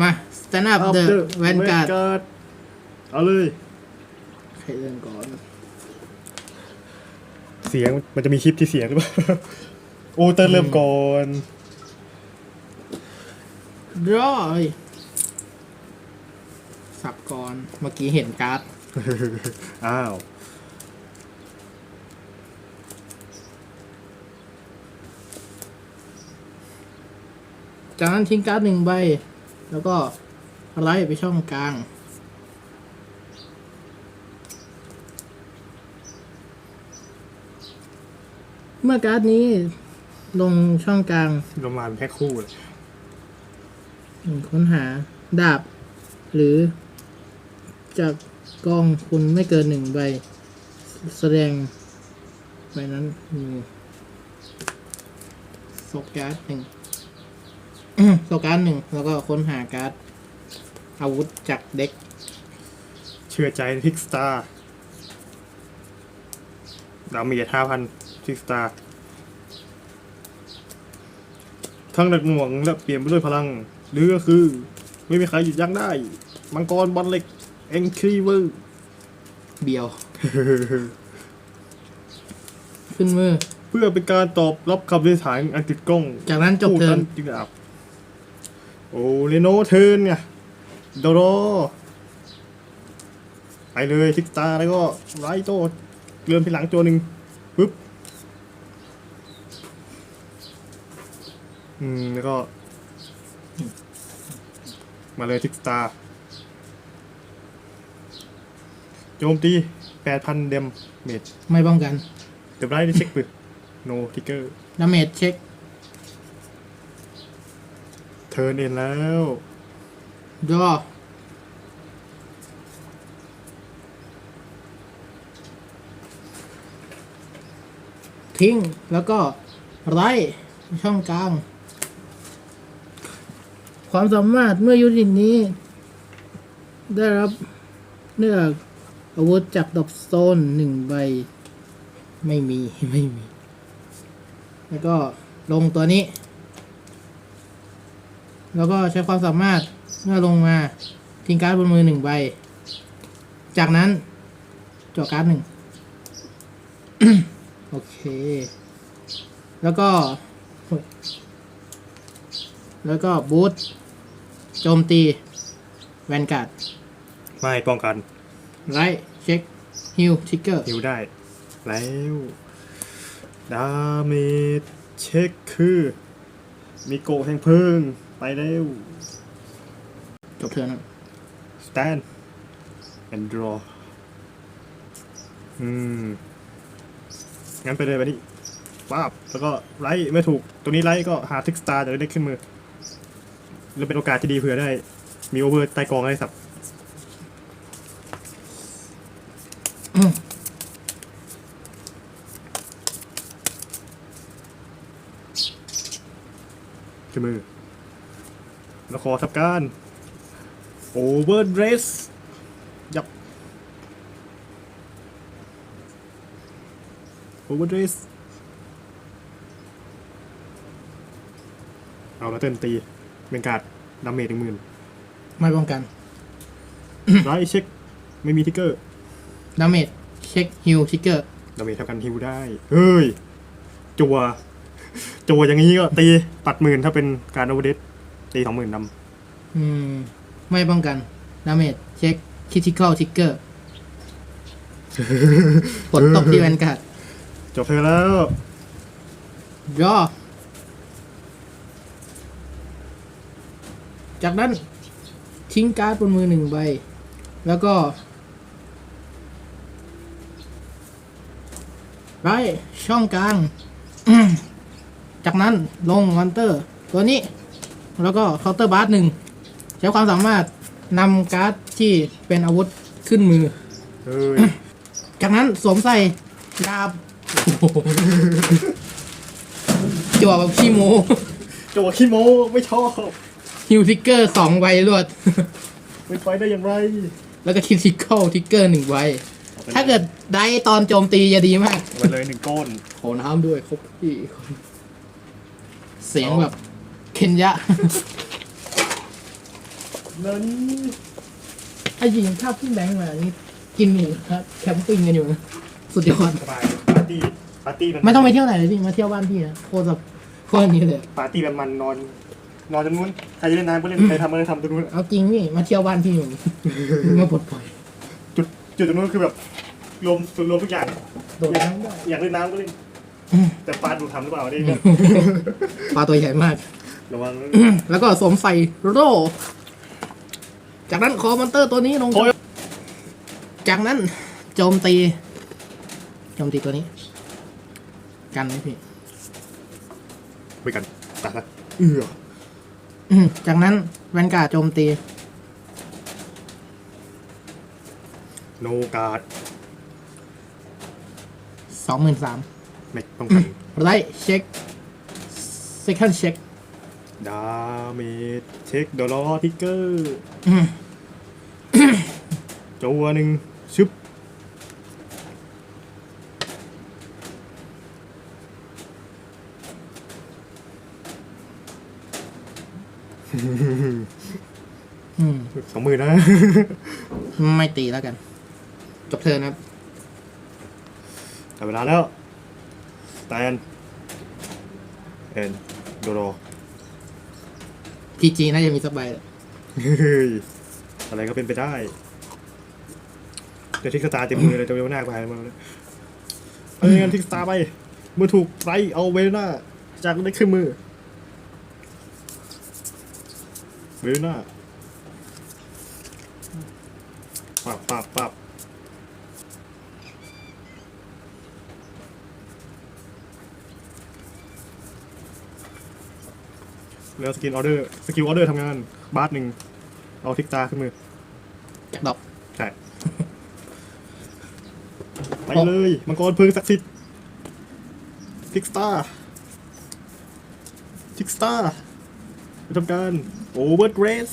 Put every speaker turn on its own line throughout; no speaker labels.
มา stand up the vanguard
เอาเลย
ใครเริ่มก่อน
เสียงมันจะมีคลิปที่เสียงหรือเปล่า โอ้เติ้ลเริ่มก่อน
draw เอ้ยสับก่อน เมื่อกี้เห็นการ์ด
อ้าว
จากนั้นทิ้งการ์ดหนึ่งใบ แล้วก็ไล่ไปช่องกลาง เมื่อการ์ดนี้ลงช่องกลาง
ลงมาเป็นแค่คู่เลย
ค้นหาดาบ หรือจากกองคุณไม่เกินหนึ่งใบ แสดงใบนั้นมีโซการ์ดหนึ่ง โซการ์ดหนึ่งแล้วก็ค้นหาการ์ดอาวุธจากเด็ก
เชื่อใจพิกสตาร์ดาเมจห้าพันพิกสตาร์ทั้งหนักหน่วงและเปลี่ยนไปด้วยพลังหรือก็คือ ไม่มีใครหยุดยั้งได้ มังกรบอลเล็ก เอ็งครีเวอร์
เบียว ขึ้นมือ
เพื่อเป็นการตอบรับคำดิษฐานอันติดกล้อง
จากนั้นจบ
ผู้
เทิร์น
จึงอับ โอ้เรโนเทิร์นไงโดโรไปเลยทิกตาแล้วก็ไรโต้เริ่มที่หลังตัวหนึ่งปึ๊บอืมแล้วก็ มาเลยทิกตาโจมตีแปดพันเดมเมจ
ไม่ป้องกัน
เดี๋ยวได้ได้เช็คปึ๊บโนทิกเกอร์
ดาเมจเช็ค
เทิร์นเอ็นแล้ว
ดอทิ้ง แล้วก็ไล่ช่องกลาง ความสามารถเมื่อยุตินี้ ได้รับเลือกอาวุธจากดอกโตนหนึ่งใบ ไม่มี ไม่มี แล้วก็ลงตัวนี้ แล้วก็ใช้ความสามารถเมื่อลงมาทิ้งการ์ดบนมือหนึ่งใบ จากนั้นจอการ์ดหนึ่งโอเค แล้วก็ แล้วก็บูทโจมตี แวนการ์ด
ไม่ป้องกัน
ไลท์เช็คฮิลทิกเกอร์
หิวได้ แล้วดาเมจเช็คคือมีโกะแห่งเพลิง ไปเร็ว
จบเทิร์นครับ
stand and draw อืม งั้นไปเลยไปนี่ป้าบ แล้วก็ไลท์ไม่ถูกตัวนี้ไลท์ก็หาทิกสตาร์จะได้ขึ้นมือ แล้วเป็นโอกาสที่ดีเผื่อได้ มีโอเวอร์ใต้กองให้สับ ขึ้นมือ แล้วขอทับการโอเวอร์เดรสยับโอเวอร์เดรสเอาแล้วเต้นตีเป็นการ์ดดาเมจหนึ่งหมื่น
ไม่ป้องกัน
ไลท์เช็ค ไม่มีทิกเกอร์
ดาเมจเช็คฮิลทิกเกอร์
ดาเมจเท่ากันฮิวได้ เฮ้ย จัว จัวอย่างนี้ก็ตี ปัดหมื่นถ้าเป็นการโอเวอร์เดส ตีสองหมื่นดำ
อืม ไม่ป้องกันดาเมจเช็คคิทิคอลทิกเกอร์ผลตกที่แวนการ์ด
จบเธอแล้ว
รอจากนั้น ทิ้งการ์ดบนมือหนึ่งใบ แล้วก็ไรช่องกลาง จากนั้นลงมอนเตอร์ ตัวนี้ แล้วก็เคาน์เตอร์บาร์หนึ่งใช้ความสามารถนำการ์ดที่เป็นอาวุธขึ้นมือ
เฮ้ย
จากนั้นสวมใส่ดาบจั่วแบบขี้โม
จัวขี้โมไม่ชอบ
ฮิวทิกเกอร์สองใบรวด
เป็นไปได้อย่างไร
แล้วก็คิทิคอลทิกเกอร์หนึ่งใบถ้าเกิดได้ตอนโจมตีจะดีมาก
เอาไปเลยหนึ่งก้อน
ขอน้ำด้วยครบพี่ เสียงแบบ เคนยะ
เนิน
ไอ้ยิงข้าวขึ้นแบงค์มานี่กินหมูครับแคมปิ้งกันอยู่นะสุดยอด
สบายปาร์ตี้ปาร์ตี้น
ไม่ต้องไปเที่ยวไหนเลยพี่มาเที่ยวบ้านพี่นะโคตรแบบโคตรนี้เลย
ปาร์ตี้แบบมันนอน นอนตรงนู้นใครจะเล่นน้ำก็เล่นใครทำอะไรทำตรงนู้น
เอาจริงพี่มาเที่ยวบ้านพี่อยู่มาปลดปล่อย
จุดจุดตรงนู้นคือแบบรวมรวมทุกอย่าง
โดดน้ำได้
อยากเล่นน้ำก็เล่น แต่ปลาดูทำหรือเปล่านี่
ปลาตัวใหญ่มาก
ระวัง
แล้วก็สวมใส่โร่ จากนั้นคอมอนเตอร์ตัวนี้ลง
โอ้ย
จากนั้นโจมตี โจมตีตัวนี้ กันไหมพี่
ไปกันตัดละเอือ
อืมจากนั้นแวนการ์ดโจมตี
โนการ์ด
สองหมื่นสาม
แม็กป้องกัน
ไรเช็คเซคันเช็ค
ดาเมจเช็คดอลลาร์ทิกเกอร์จัวหนึ่งชึบ
อืม
สองหมื่นนะ
ไม่ตีแล้วกัน จบเทิร์นครับ
แต่เวลาแล้วสแตนเอ็นโดโร
พีจีน่าจะมีสักใบแหละ
เฮ้ยอะไรก็เป็นไปได้เดี๋ยวทิกสตาร์เต็มมือเลยจะเวลหน้าไปมาเลยเอาอย่างนั้นทิกสตาร์ไปเมื่อถูกไรเอาเวลหน้าจากได้ขึ้นมือ เวลหน้าปับปับปับ แล้วสกินออเดอร์สกิลออเดอร์ทำงานบาร์หนึ่งเอาทิกตาขึ้นมือ
จากดอก
ใช่ไปเลยมังกรเพลิงศักดิ์สิทธิ์ทิกสตาร์ทิกสตาร์ไปทำการโอเวอร์เกรส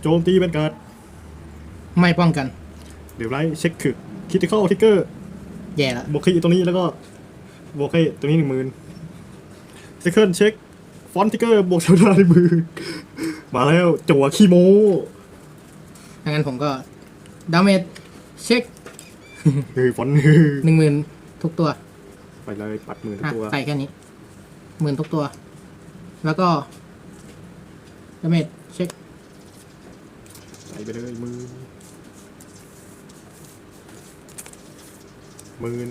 โจมตีเป็นการ์ด
ไม่ป้องกัน
เดี๋ยวไลท์เช็คคือ คิติคอลทิกเกอร์
แย่แล้ว
บวกให้ตรงนี้แล้วก็บวกให้ตรงนี้หนึ่งหมื่นเซคันเช็ค ฟอนต์ทิกเกอร์บวกเท่าหน้าในมือ มาแล้วจั่วขี้โม
ถ้างั้นผมก็ดาเมจเช็ค
เฮ้ยฟอนต์
หนึ่งหมื่นทุกตัว
ไปเลยปัดหมื่นทุก
อะ
ตัว
ใส่แค่นี้หมื่นทุกตัว แล้วก็ดาเมจเช็ค
ใส่ไปเลยหมื่น หมื่น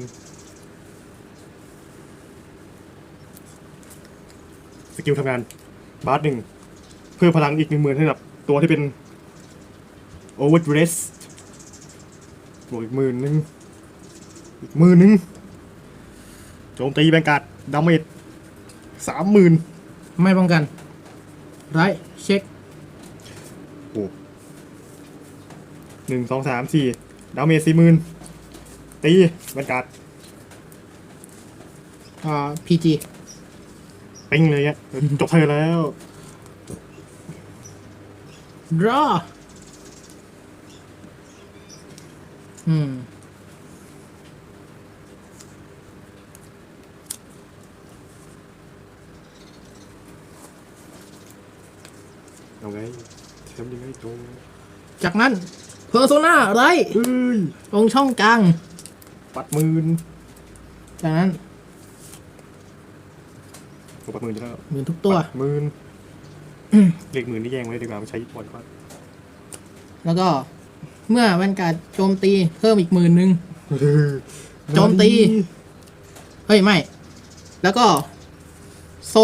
สกิลทำงาน บาร์หนึ่ง เพิ่มพลังอีกหนึ่งหมื่นให้กับตัวที่เป็นโอเวอร์เดรสบวกอีกหมื่นหนึ่งอีกหมื่นหนึ่งโจมตีแบงการ์ดดาเมจสามหมื่น
ไม่ป้องกันไรเช็ค
โอ้หนึ่งสองสามสี่ดาเมจสี่หมื่น ตีแบงการ์ด
อ่าพีจี
ปิ้งเลยเงี้ยจบเธอแล้ว
รออืม
เอาไงทำยังไงโจ
จากนั้นเพอร์โซนาไร
เฮ้ย
ตรงช่องกลาง
ปัดหมื่น
จากนั้น
โอ้ปัดหมื่นจะแล้ว
หมื่นทุกตัว
ปัดหมื่นเลขหมื่นนี่แย่งไว้ดีกว่ามันใช้บ่อยกว่า
แล้วก็เมื่อแวนการ์ดโจมตีเพิ่มอีกหมื่นหนึ่งโจมตี เฮ้ย ไม่ แล้วก็ โซ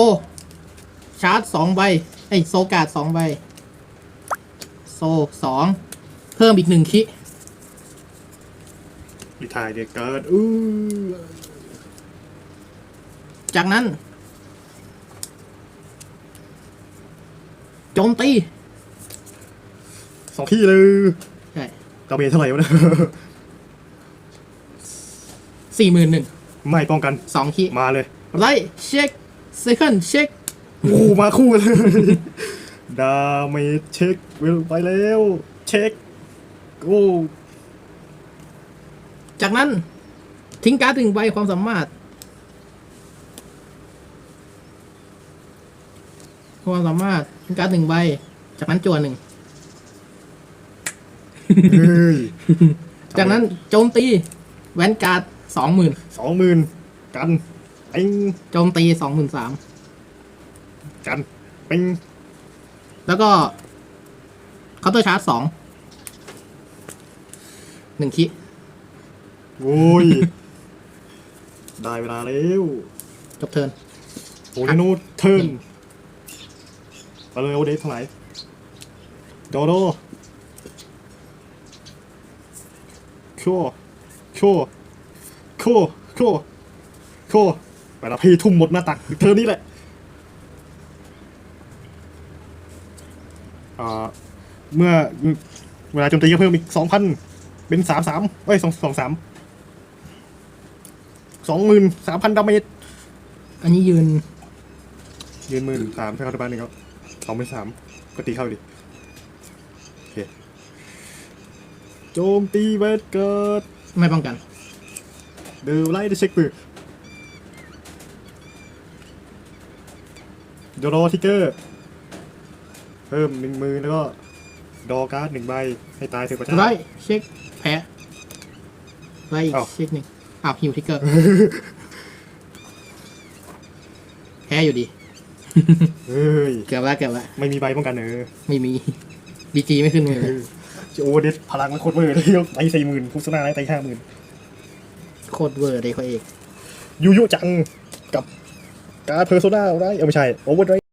ชาร์จสองใบไอยโซการ์ดสองใบ โซสองเพิ่มอีกหนึ่งคิ
ดีทายเด็กเกิดอู้
จากนั้น โจมตี
สองที่เลย
ใช่
ดาเมจเท่าไหร่วะเนี่ย
สี่หมื่นหนึ่ง
ไม่ป้องกัน
สองคิ
มาเลย
ไรเช็คเซคันเช็ค
โอ้มาคู่เลยดาเมจเช็คเวลไปแล้ว เช็คโอ้
จากนั้นทิ้งการ์ดถึงใบความสามารถ ความสามารถทิ้งการ์ดหนึ่งใบ จากนั้นจวนหนึ่งจากนั้นโจมตีแวนการ์ดสองหมื่น
สองหมื่นกันปิง
โจมตีสองหมื่นสาม
กันปิง
แล้วก็เคาน์เตอร์ชาร์จสองหนึ่งคิ
โอ้ย ได้เวลาแล้ว
จบเทิร์น
โอ้ยโนเทิร์นมาเลยโอเดสทั้งหลายโดโดโคโคโคโคโคไปละพี่ทุ่มหมดหน้าตักเธอนี่แหละอ่าเมื่อเวลาโจมตีก็เพิ่มอีกสองพันเป็นสามสามเอ้ยสองสองสาม สองหมื่นสามพันดาเมจ
อันนี้ยืน
ยืนหมื่นสามใช้คาร์ดบ้านหนึ่งครับสองเป็นสามก็ตีเข้าดิโอเคโจมตีเวทเกิด
ไม่ป้องกัน
เดอไล่ได้เช็คปืนโดโรทิกเกอร์ เพิ่มหนึ่งมือแล้วก็ ดอการ์ดหนึ่งใบให้ตายเถอะพระเจ้า
ไล่เช็คแพ้ไล่อีก
อ้าว
เช็คหนึ่ง อ้าวฮิวทิกเกอร์ แพ้อยู่ดี
เฮ้ย
เกือบแล้วเกือบแล้ว
ไม่มีใบป้องกันเออ
ไม่มีบีจีไม่ขึ้นมือเลย
จะโอเวอร์เดสพลังมันโคตรเวอร์เลยยกไตสี่หมื่นพุสนาไตห้าหมื่น
โคตรเวอร์เลยเขาเอก
ยูยุจังกับการ์ดเพอร์โซนาไรเออไม่ใช่โอเวอร์ไร